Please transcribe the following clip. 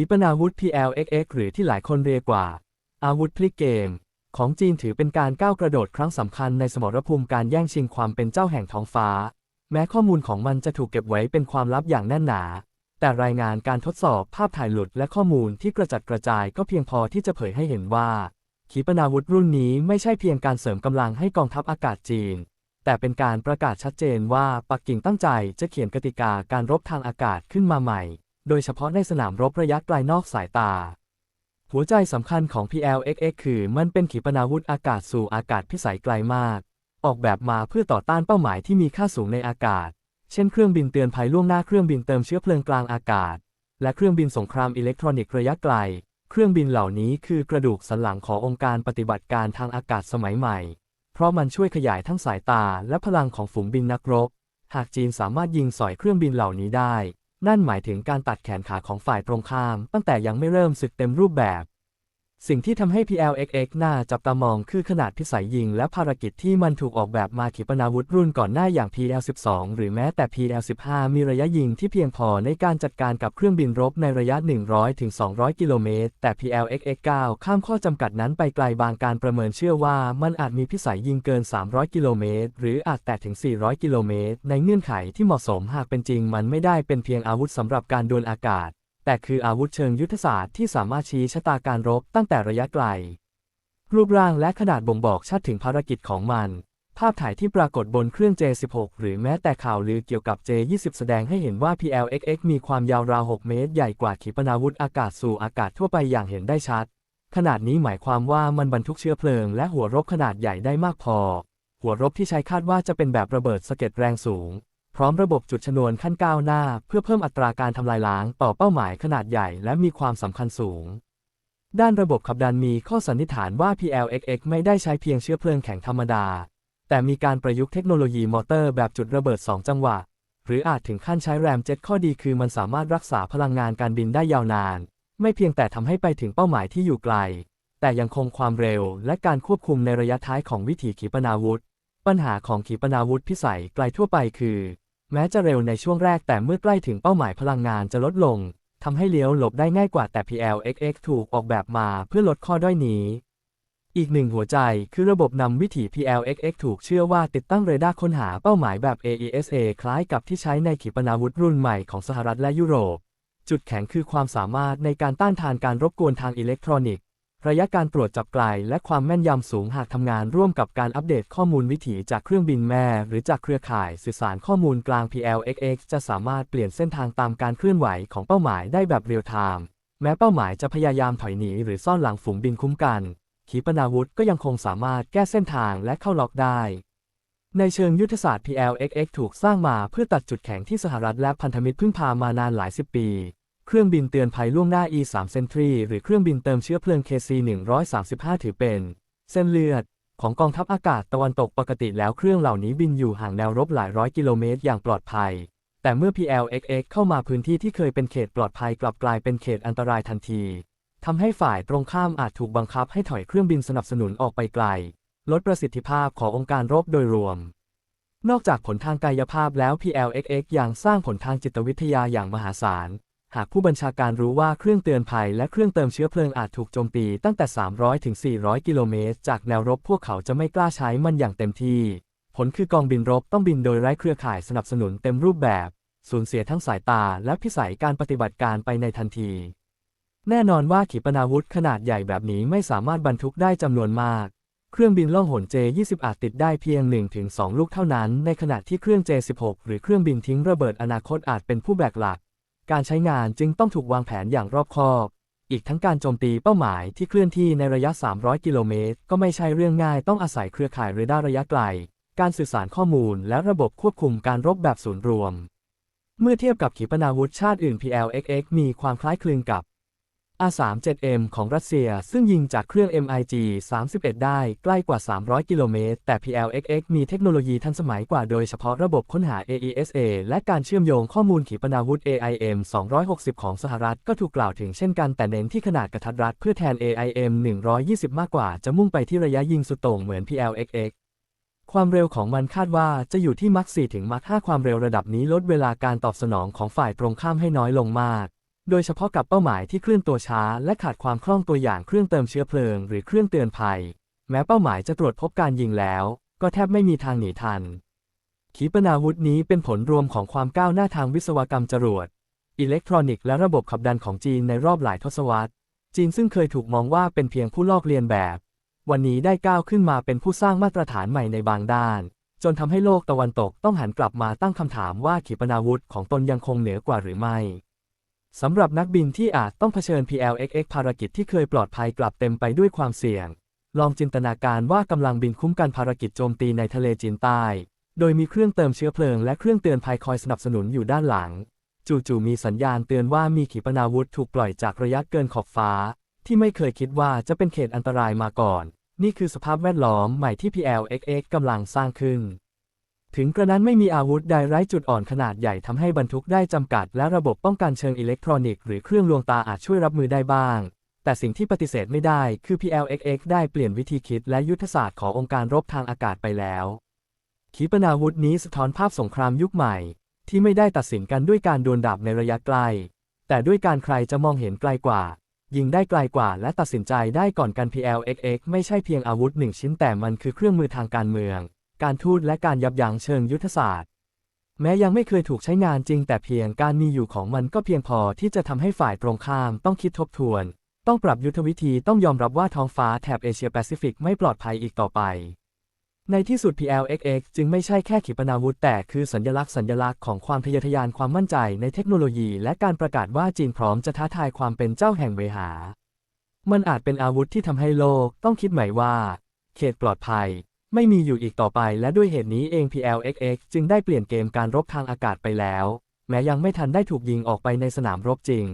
ขีปนาวุธ PLXX หรือที่หลายคนเรียกว่า อาวุธพลิกเกม ของจีนถือเป็นการก้าวกระโดดครั้งสำคัญในสมรภูมิการแย่งชิงความเป็นเจ้าแห่งท้องฟ้า แม้ข้อมูลของมันจะถูกเก็บไว้เป็นความลับอย่างแน่นหนา แต่รายงานการทดสอบภาพถ่ายหลุดและข้อมูลที่กระจัดกระจายก็เพียงพอที่จะเผยให้เห็นว่า ขีปนาวุธรุ่นนี้ไม่ใช่เพียงการเสริมกำลังให้กองทัพอากาศจีน แต่เป็นการประกาศชัดเจนว่าปักกิ่งตั้งใจจะเขียนกติกาการรบทางอากาศขึ้นมาใหม่ โดยเฉพาะในสนามรบระยะไกลนอกสายตา หัวใจสำคัญของ PLXX คือมันเป็นขีปนาวุธอากาศสู่อากาศพิสัยไกลมาก ออกแบบมาเพื่อต่อต้านเป้าหมายที่มีค่าสูงในอากาศ เช่นเครื่องบินเตือนภัยล่วงหน้าเครื่องบินเติมเชื้อเพลิงกลางอากาศ และเครื่องบินสงครามอิเล็กทรอนิกส์ระยะไกล เครื่องบินเหล่านี้คือกระดูกสันหลังขององค์การปฏิบัติการทางอากาศสมัยใหม่ เพราะมันช่วยขยายทั้งสายตาและพลังของฝูงบินนักรบ หากจีนสามารถยิงสอยเครื่องบินเหล่านี้ได้ นั่นหมายถึงการตัดแขนขาของฝ่ายตรงข้าม ตั้งแต่ยังไม่เริ่มศึกเต็มรูปแบบ สิ่งที่ทำให้ PLXX น่าจับตามองคือขนาดพิสัยยิงและภารกิจที่มันถูกออกแบบมาขีปนาวุธรุ่นก่อนหน้าอย่าง PL12 หรือแม้แต่ PL15 มีระยะยิงที่เพียงพอในการจัดการกับเครื่องบินรบในระยะ 100-200 กิโลเมตร แต่ PLXX9 ข้ามข้อจำกัดนั้นไปไกลบางการประเมินเชื่อว่ามันอาจมีพิสัยยิงเกิน 300 กิโลเมตรหรืออาจแตะถึง 400 กิโลเมตรในเงื่อนไขที่เหมาะสมหากเป็นจริง มันไม่ได้เป็นเพียงอาวุธสำหรับการดวลอากาศ แต่คืออาวุธเชิงยุทธศาสตร์ที่สามารถชี้ชะตาการรบตั้งแต่ระยะไกล รูปร่างและขนาดบ่งบอกชัดถึงภารกิจของมัน ภาพถ่ายที่ปรากฏบนเครื่อง J16 หรือแม้แต่ข่าวลือเกี่ยวกับ J20 แสดงให้เห็นว่า PLXX มีความยาวราว 6 เมตร ใหญ่กว่าขีปนาวุธอากาศสู่อากาศทั่วไปอย่างเห็นได้ชัด ขนาดนี้หมายความว่ามันบรรทุกเชื้อเพลิงและหัวรบขนาดใหญ่ได้มากพอ หัวรบที่ใช้คาดว่าจะเป็นแบบระเบิดสะเก็ดแรงสูง พร้อมระบบจุดชนวนขั้นก้าวหน้า เพื่อเพิ่มอัตราการทำลายล้างต่อเป้าหมายขนาดใหญ่และมีความสำคัญสูง ด้านระบบขับดันมีข้อสันนิษฐานว่า PLXX ไม่ได้ใช้เพียงเชื้อเพลิงแข็งธรรมดา แต่มีการประยุกต์เทคโนโลยีมอเตอร์แบบจุดระเบิด 2 จังหวะ หรืออาจถึงขั้นใช้แรมเจ็ตข้อดีคือมันสามารถรักษาพลังงานการบินได้ยาวนาน ไม่เพียงแต่ทำให้ไปถึงเป้าหมายที่อยู่ไกล แต่ยังคงความเร็ว และการควบคุมในระยะท้ายของวิถีขีปนาวุธ ปัญหาของขีปนาวุธพิสัยไกลทั่วไปคือ แม้จะเร็วในช่วงแรกแต่เมื่อใกล้ถึงเป้าหมายพลังงานจะลดลงทำให้เลี้ยวหลบได้ง่ายกว่าแต่ PLXX ถูกออกแบบมาเพื่อลดข้อด้อยนี้ อีกหนึ่งหัวใจคือระบบนำวิถี PLXX ถูกเชื่อว่าติดตั้งเรดาร์ค้นหาเป้าหมายแบบ AESA คล้ายกับที่ใช้ในขีปนาวุธรุ่นใหม่ของสหรัฐและยุโรป จุดแข็งคือความสามารถในการต้านทานการรบกวนทางอิเล็กทรอนิกส์ ระยะการตรวจจับไกลและความแม่นยำสูงหากทำงานร่วมกับการอัปเดตข้อมูลวิถีจากเครื่องบินแม่ หรือจากเครือข่ายสื่อสารข้อมูลกลาง PLXX จะสามารถเปลี่ยนเส้นทางตามการเคลื่อนไหวของเป้าหมายได้แบบเรียลไทม์แม้เป้าหมายจะพยายามถอยหนีหรือซ่อนหลังฝูงบินคุ้มกัน ขีปนาวุธก็ยังคงสามารถแก้เส้นทางและเข้าล็อกได้ ในเชิงยุทธศาสตร์ PLXX ถูกสร้างมาเพื่อตัดจุดแข็งที่สหรัฐและพันธมิตรพึ่งพามานานหลายสิบปี เครื่องบินเตือนภัยล่วงหน้า E3 Sentry หรือเครื่องบินเติมเชื้อเพลิง KC-135 ถือเป็น เส้นเลือด ของกองทัพอากาศตะวันตกปกติแล้วเครื่องเหล่านี้บินอยู่ห่างแนวรบหลายร้อยกิโลเมตรอย่างปลอดภัย แต่เมื่อ PLXX เข้ามาพื้นที่ที่เคยเป็นเขตปลอดภัยกลับกลายเป็นเขตอันตรายทันทีทำให้ฝ่ายตรงข้ามอาจถูกบังคับให้ถอยเครื่องบินสนับสนุนออกไปไกล ลดประสิทธิภาพขององค์การรบโดยรวมนอกจากผลทางกายภาพแล้ว PLXX ยังสร้างผลทางจิตวิทยาอย่างมหาศาล หากผู้บัญชาการรู้ว่าเครื่องเตือนภัยและเครื่องเติมเชื้อเพลิงอาจถูกโจมตีตั้งแต่ 300 ถึง 400 กิโลเมตร จากแนวรบพวกเขาจะไม่กล้าใช้มันอย่างเต็มที่ ผลคือกองบินรบต้องบินโดยไร้เครือข่ายสนับสนุนเต็มรูปแบบ สูญเสียทั้งสายตาและพิสัยการปฏิบัติการไปในทันที แน่นอนว่าขีปนาวุธขนาดใหญ่แบบนี้ไม่สามารถบรรทุกได้จำนวนมาก เครื่องบินล่องหน J20 อาจติดได้เพียง 1-2 ลูกเท่านั้น ในขณะที่เครื่อง J16 หรือเครื่องบินทิ้งระเบิดอนาคตอาจเป็นผู้แบกหลัก การใช้งานจึงต้องถูกวางแผนอย่างรอบคอบ อีกทั้งการโจมตีเป้าหมายที่เคลื่อนที่ในระยะ 300 กิโลเมตร ก็ไม่ใช่เรื่องง่ายต้องอาศัยเครือข่ายเรดาร์ระยะไกล การสื่อสารข้อมูลและระบบควบคุมการรบแบบศูนย์รวม เมื่อเทียบกับขีปนาวุธชาติอื่น PLXX มีความคล้ายคลึงกับ A37M ของรัสเซียซึ่งยิงจากเครื่อง MiG 31 ได้ใกล้กว่า 300 กิโลเมตร แต่ PLXX มีเทคโนโลยีทันสมัยกว่าโดยเฉพาะระบบค้นหา AESA และการเชื่อมโยงข้อมูลขีปนาวุธ AIM 260 ของสหรัฐก็ถูกกล่าวถึงเช่นกันแต่เน้นที่ขนาดกระทัดรัดเพื่อแทน AIM 120 มากกว่าจะมุ่งไปที่ระยะยิงสุดโต่งเหมือน PLXX ความเร็วของมันคาดว่าจะอยู่ที่มัก4ถึงมัก5ความเร็วระดับนี้ลดเวลาการตอบสนองของฝ่ายตรงข้ามให้น้อยลงมาก โดยเฉพาะกับเป้าหมายที่เคลื่อนตัวช้า และขาดความคล่องตัวอย่างเครื่องเติมเชื้อเพลิง หรือเครื่องเตือนภัย แม้เป้าหมายจะตรวจพบการยิงแล้ว ก็แทบไม่มีทางหนีทัน ขีปนาวุธนี้เป็นผลรวมของความก้าวหน้าทางวิศวกรรมจรวด อิเล็กทรอนิกส์และระบบขับดันของจีนในรอบหลายทศวรรษ จีนซึ่งเคยถูกมองว่าเป็นเพียงผู้ลอกเลียนแบบ วันนี้ได้ก้าวขึ้นมาเป็นผู้สร้างมาตรฐานใหม่ในบางด้าน จนทำให้โลกตะวันตกต้องหันกลับมาตั้งคำถามว่าขีปนาวุธของตนยังคงเหนือกว่าหรือไม่ สำหรับนักบินที่อาจต้องเผชิญ PLXX ภารกิจที่เคยปลอดภัยกลับเต็มไปด้วยความเสี่ยง ลองจินตนาการว่ากำลังบินคุ้มกันภารกิจโจมตีในทะเลจีนใต้ โดยมีเครื่องเติมเชื้อเพลิงและเครื่องเตือนภัยคอยสนับสนุนอยู่ด้านหลัง จู่ๆมีสัญญาณเตือนว่ามีขีปนาวุธถูกปล่อยจากระยะเกินขอบฟ้า ที่ไม่เคยคิดว่าจะเป็นเขตอันตรายมาก่อน นี่คือสภาพแวดล้อมใหม่ที่ PLXX กำลังสร้างขึ้น ถึงกระนั้นไม่มีอาวุธใดไร้จุดอ่อนขนาดใหญ่ทำให้บรรทุกได้จำกัด และระบบป้องกันเชิงอิเล็กทรอนิกส์หรือเครื่องลวงตาอาจช่วยรับมือได้บ้าง แต่สิ่งที่ปฏิเสธไม่ได้คือ PLXX ได้เปลี่ยนวิธีคิดและยุทธศาสตร์ขององค์การรบทางอากาศไปแล้วขีปนาวุธนี้สะท้อนภาพสงครามยุคใหม่ ที่ไม่ได้ตัดสินกันด้วยการดวลดาบในระยะไกล แต่ด้วยการใครจะมองเห็นไกลกว่า ยิงได้ไกลกว่าและตัดสินใจได้ก่อนกัน PLXX ไม่ใช่เพียงอาวุธหนึ่งชิ้นแต่มันคือเครื่องมือทางการเมือง การทูตและการยับยั้งเชิงยุทธศาสตร์ แม้ยังไม่เคยถูกใช้งานจริง แต่เพียงการมีอยู่ของมันก็เพียงพอที่จะทำให้ฝ่ายตรงข้ามต้องคิดทบทวน ต้องปรับยุทธวิธีต้องยอมรับว่าท้องฟ้าแถบเอเชียแปซิฟิกไม่ปลอดภัยอีกต่อไป ในที่สุด PLXX จึงไม่ใช่แค่ขีปนาวุธแต่คือสัญลักษณ์สัญลักษณ์ของความทะเยอทะยานความมั่นใจในเทคโนโลยีและการประกาศว่าจีนพร้อมจะท้าทายความเป็นเจ้าแห่งเวหา มันอาจเป็นอาวุธที่ทำให้โลกต้องคิดใหม่ว่า เขตปลอดภัย ไม่มีอยู่อีกต่อไปและด้วยเหตุนี้เอง PLXX จึงได้เปลี่ยนเกมการรบทางอากาศไปแล้ว แม้ยังไม่ทันได้ถูกยิงออกไปในสนามรบจริง